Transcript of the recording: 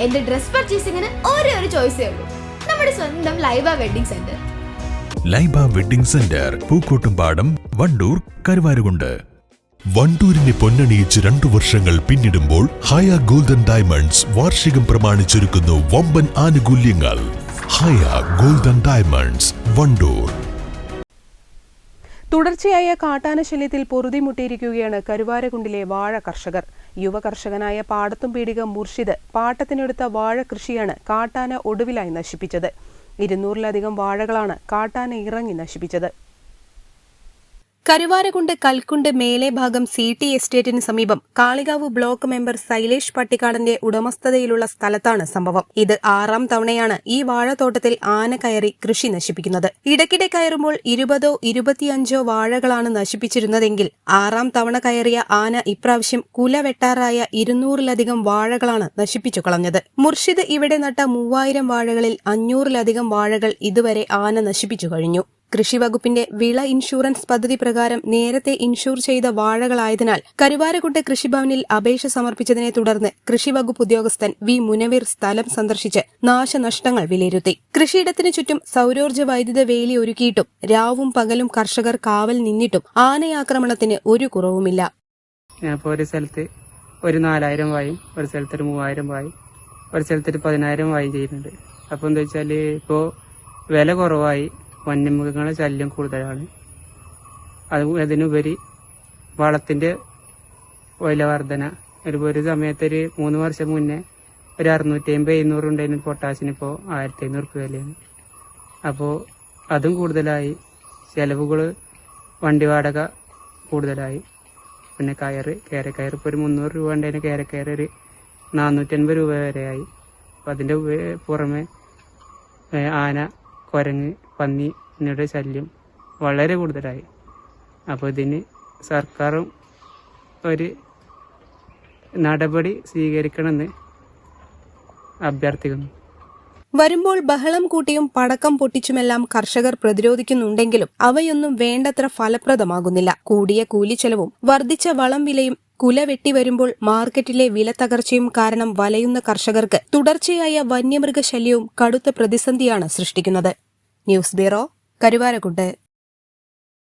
എന്റെ ഡ്രസ് പർച്ചേസിംഗിന് ഒരേ ഒരു ചോയ്സേ ഉള്ളൂ. നമ്മുടെ സ്വന്തം Laiba wedding centre. Laiba wedding centre Pookkottumpadam Wandoor Karuvarakundu. വണ്ടൂരിനെ പൊന്നണിയിച്ച് രണ്ടു വർഷങ്ങൾ പിന്നിടുമ്പോൾ ഹയ ഗോൾഡൻ ഡയമണ്ട്സ് വാർഷികം പ്രമാണിച്ചൊരുക്കുന്നു വമ്പൻ ആനുകൂല്യങ്ങൾ. Haya golden diamonds Wandoor. തുടർച്ചയായ കാട്ടാന ശല്യത്തിൽ പൊറുതിമുട്ടിയിരിക്കുകയാണ് കരുവാരകുണ്ടിലെ വാഴ കർഷകർ. യുവ കർഷകനായ പാടത്തും പീടിക മുർഷിദ് പാട്ടത്തിനെടുത്ത വാഴ കൃഷിയാണ് കാട്ടാന ഒടുവിലായി നശിപ്പിച്ചത്. ഇരുന്നൂറിലധികം വാഴകളാണ് കാട്ടാന ഇറങ്ങി നശിപ്പിച്ചത്. കരുവാരകുണ്ട് കൽക്കുണ്ട് മേലെ ഭാഗം സി ടി എസ്റ്റേറ്റിന് സമീപം കാളികാവ് ബ്ലോക്ക് മെമ്പർ സൈലേഷ് പട്ടിക്കാടന്റെ ഉടമസ്ഥതയിലുള്ള സ്ഥലത്താണ് സംഭവം. ഇത് ആറാം തവണയാണ് ഈ വാഴത്തോട്ടത്തിൽ ആന കയറി കൃഷി നശിപ്പിക്കുന്നത്. ഇടയ്ക്കിടെ കയറുമ്പോൾ ഇരുപതോ ഇരുപത്തിയഞ്ചോ വാഴകളാണ് നശിപ്പിച്ചിരുന്നതെങ്കിൽ ആറാം തവണ കയറിയ ആന ഇപ്രാവശ്യം കുല വെട്ടാറായ ഇരുന്നൂറിലധികം വാഴകളാണ് നശിപ്പിച്ചു കളഞ്ഞത്. മുർഷിദ് ഇവിടെ നട്ട മൂവായിരം വാഴകളിൽ അഞ്ഞൂറിലധികം വാഴകൾ ഇതുവരെ ആന നശിപ്പിച്ചു കഴിഞ്ഞു. കൃഷിവകുപ്പിന്റെ വിള ഇൻഷുറൻസ് പദ്ധതി പ്രകാരം നേരത്തെ ഇൻഷൂർ ചെയ്ത വാഴകളായതിനാൽ കരുവാരക്കുട്ടെ കൃഷിഭവനിൽ അപേക്ഷ സമർപ്പിച്ചതിനെ തുടർന്ന് കൃഷിവകുപ്പ് ഉദ്യോഗസ്ഥൻ വി മുനവീർ സ്ഥലം സന്ദർശിച്ച് നാശനഷ്ടങ്ങൾ വിലയിരുത്തി. കൃഷിയിടത്തിനു ചുറ്റും സൌരോർജ വൈദ്യുത വേലി ഒരുക്കിയിട്ടും രാവും പകലും കർഷകർ കാവൽ നിന്നിട്ടും ആനയാക്രമണത്തിന് ഒരു കുറവുമില്ല. ഒരു സ്ഥലത്ത് ഒരു നാലായിരം വായും ഒരു സ്ഥലത്ത് ഒരു മൂവായിരം വായും ഒരു സ്ഥലത്ത് ഒരു പതിനായിരം വായും ചെയ്യുന്നുണ്ട്. അപ്പോൾ എന്താ വെച്ചാൽ ഇപ്പോൾ വില കുറവായി. വന്യമൃഗങ്ങളുടെ ശല്യം കൂടുതലാണ്. അത് അതിനുപരി വളത്തിന്റെ വില വർധന ഒരു ഒരു സമയത്ത് ഒരു മൂന്ന് വർഷം മുന്നേ ഒരു അറുന്നൂറ്റി അമ്പത് എഴുന്നൂറ് ഉണ്ടായിരുന്നു പൊട്ടാസിന് ഇപ്പോൾ ആയിരത്തി അഞ്ഞൂറ് രൂപ വിലയാണ്. അപ്പോൾ അതും കൂടുതലായി. ചെലവുകൾ വണ്ടി വാടക കൂടുതലായി. പിന്നെ കയറ് കയറക്കയർ ഇപ്പോൾ ഒരു മുന്നൂറ് രൂപ ഉണ്ടായിരുന്നു കയറക്കയർ ഒരു നാനൂറ്റൻപത് രൂപ വരെയായി. അപ്പം അതിന്റെ പുറമെ ആന കുരങ്ങ് പന്നി എന്നിവയുടെ ശല്യം വളരെ കൂടുതലായി. അപ്പോൾ ഇതിന് സർക്കാരും ഒരു നടപടി സ്വീകരിക്കണമെന്ന് അഭ്യർത്ഥിക്കുന്നു. വരുമ്പോൾ ബഹളം കൂട്ടിയും പടക്കം പൊട്ടിച്ചുമെല്ലാം കർഷകർ പ്രതിരോധിക്കുന്നുണ്ടെങ്കിലും അവയൊന്നും വേണ്ടത്ര ഫലപ്രദമാകുന്നില്ല. കൂടിയ കൂലിച്ചെലവും വർദ്ധിച്ച വളം വിലയും കുല വെട്ടിവരുമ്പോൾ മാർക്കറ്റിലെ വില തകർച്ചയും കാരണം വലയുന്ന കർഷകർക്ക് തുടർച്ചയായ വന്യമൃഗശല്യവും കടുത്ത പ്രതിസന്ധിയാണ് സൃഷ്ടിക്കുന്നത്. News bureau Karuvarakundu